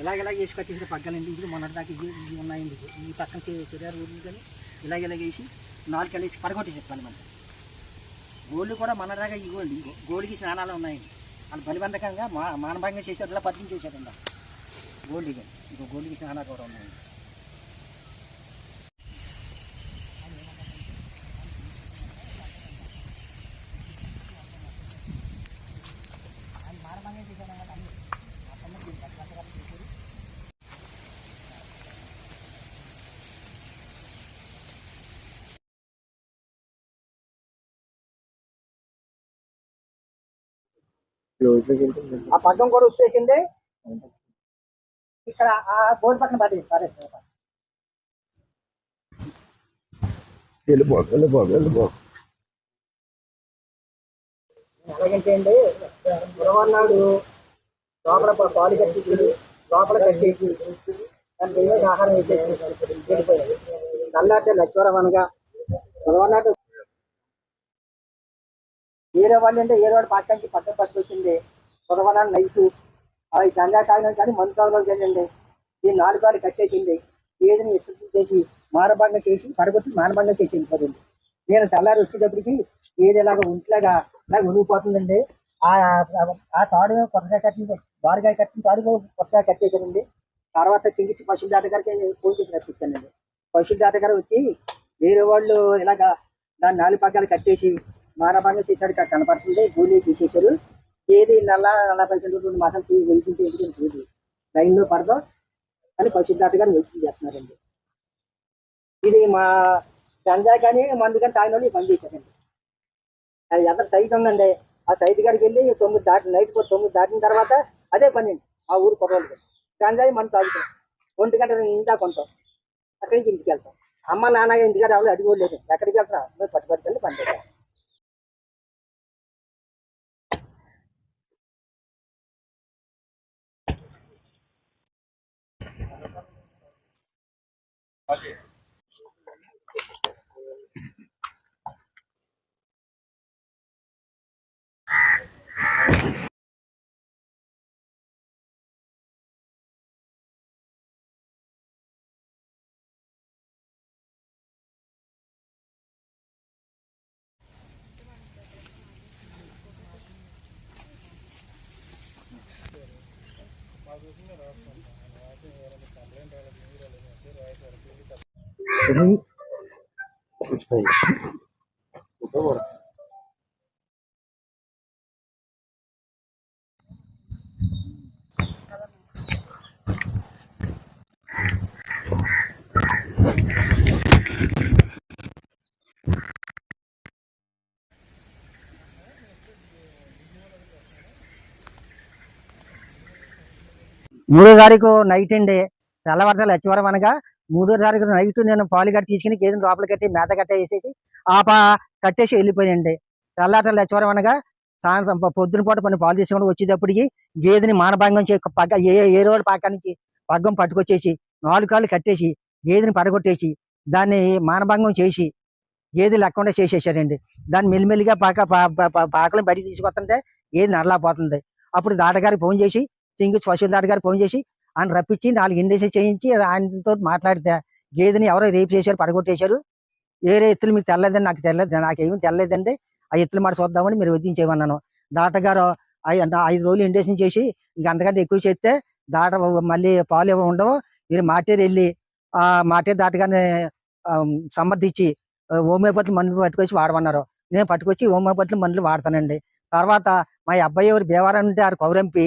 ఇలాగ ఇలాగ వేసి కట్టేసిన పగ్గాలండి. ఇది మొన్నటి దాకా ఇది ఉన్నాయండి. ఈ పక్కన చెరారు ఊళ్ళు కానీ ఇలాగ ఇలాగ వేసి నాలుగు కలిసి పడగొట్టేసి పని మంది గోళ్ళు కూడా మొన్నటిదాకా ఇవ్వండి. గోళ్ళకి స్నానాలు ఉన్నాయండి. వాళ్ళు బలిబంధకంగా మా మానభంగా చేసేట్లా ఇలా బతికించేసారండి గోల్డ్ ఇక ఇంకో గోల్డ్కి స్నానాలు కూడా ఉన్నాయండి. ఆ పగ్గం కూడా వచ్చేసింది ఇక్కడ ఆ బోర్డు పక్కన పడి సరే వెళ్ళిపో వెళ్ళిపో వెళ్ళిపో. ఎలాగంటే అండి గురవన్నాడు లోపల పాలు కట్టేసి లోపల కట్టేసి దాని మీద ఆహారం వేసేసి వెళ్ళిపోయాడు నల్లాటే లక్ష్మరం అనగా గురవన్నాడు వేరే వాళ్ళు అంటే వేరే వాడు పక్కకి పక్కన పట్టుకొచ్చింది గురవనాడు నైట్ అవి గంగా కానీ మందు తాగలేదు కదండి ఈ నాలుగు కాలు కట్టేసింది. ఏదిని ఎత్తు చేసి మానభంగం చేసి పడగొట్టి మానభంగం చేసి వెళ్ళిపోతుంది నేను తెల్లారి వచ్చేటప్పటికి ఏది ఇలాగ ఒంట్లాగా ఇలా ఉనిగిపోతుందండి ఆ ఆ తాడు కొత్తగా కట్టింది బారుగా కట్టిన తాడు కొత్తగా కట్టేశానండి. తర్వాత చింగిచ్చి పశువుల దాటగారికి ఫోన్ చేసి రప్పించానండి. పశువుల దాటగారు వచ్చి వేరే వాళ్ళు ఇలాగా దాన్ని నాలుగు పగ్గాలు కట్టేసి మానభంగం చేశాడు ఇక్కడ కనపడుతుంది గోళీ తీసేశారు. ఏది నల్ల నలభై రెండు మాసం వెళ్తుంటే ఎందుకు తెలియదు. లైన్లో పడదాం అని పశువుల గారు వెళ్తుంది చేస్తున్నారండి. ఇది మా గంజా కానీ మందు కానీ తాగిన వాళ్ళు పని చేశారండి. అది ఎంత సైట్ ఉందండి? ఆ సైట్ కాడికి వెళ్ళి తొమ్మిది దాటి నైట్ పో- తొమ్మిది దాటిన తర్వాత అదే పని అండి. ఆ ఊరు కుర్రోళ్ళకి గంజాయి మనం తాగుతాం. ఒంటి గంట ఇంటా కొంటాం. అక్కడికి ఇంటికి వెళ్తాం. అమ్మ నాన్న ఇంటికాడ ఎవరు అడిగోలేదు ఎక్కడికి వెళ్తాం మేము పట్టుబట్టుకెళ్ళి పని చేస్తాం Oye. మూడో తారీఖు నైట్ అండి. తెల్లవారుతలు లచ్చివరం అనగా మూడో తారీఖు నైట్ నేను పాలు కట్టి తీసుకుని గేదెని లోపల కట్టి మేత కట్టే వేసేసి ఆ పా కట్టేసి వెళ్ళిపోయాయండి తెల్లాట లచ్చవరం అనగా సాయంత్రం పొద్దున పూట కొన్ని పాలు తీసుకుని వచ్చేటప్పటికి గేదెని మానభంగం చే పగ్గ ఏ ఏ రోడ్డు పక్క నుంచి పగ్గం పట్టుకొచ్చేసి నాలుగు కాళ్ళు కట్టేసి గేదెని పడగొట్టేసి దాన్ని మానభంగం చేసి గేదె లేకుండా చేసేసారండి. దాన్ని మెల్లిమెల్లిగా పాక పా- బయటికి తీసుకొస్తుంటే గేదె నడలాపోతుంది అప్పుడు దాటగారికి ఫోన్ చేసి సింగు పశువుల దాటగారికి ఫోన్ చేసి ఆయన రప్పించి నాలుగు ఇండస్ట్రీ చేయించి ఆయనతో మాట్లాడితే గేదెని ఎవరో రేపు చేశారు పడగొట్టేశారు. వేరే ఎత్తులు మీకు తెల్లదండి నాకు తెల్లదు నాకేమీ తెల్లదండి. ఆ ఎత్తులు మాట చూద్దామని మీరు వదిలించేయమన్నాను దాటగారు ఐదు రోజులు ఇండేషన్ చేసి ఇంక అంతకంటే ఎక్కువ చేస్తే దాట మళ్ళీ పాలు ఏమీ ఉండవు. మీరు మాటేరు వెళ్ళి ఆ మాటేరు దాటగానే సమర్థించి హోమియోపతి మందులు పట్టుకొచ్చి వాడమన్నారు. నేను పట్టుకొచ్చి హోమియోపతి మందులు వాడతానండి. తర్వాత మా అబ్బాయి ఎవరు బేవారం ఉంటే ఆరు కౌరంపి.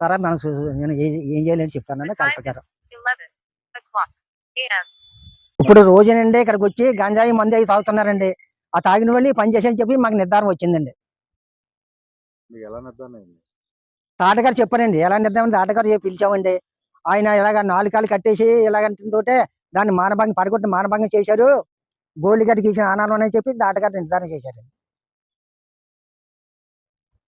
తర్వాత మనం నేను ఏ- ఏం చేయాలని చెప్తానని కలెక్టర్ గారు 11 o'clock a.m. ఇప్పుడు రోజునండి ఇక్కడికి వచ్చి గంజాయి మంది అవి తాగుతున్నారండి. ఆ తాగిన వాళ్ళు పని చేసేని చెప్పి మాకు నిర్ధారణ వచ్చిందండి. తాటగారు చెప్పారండి. ఎలా నిర్ధారణ తాటగారు చెప్పి పిలిచామండి. ఆయన ఇలాగ నాలుగు కాళ్ళు కట్టేసి ఇలాగంటుంటే దాన్ని మానభంగం పడగొట్టి మానభంగం చేశారు. గోల్డ్ గడ్డకి ఇచ్చిన ఆనాలు అని చెప్పి దాటగారు నిర్ధారణ చేశారు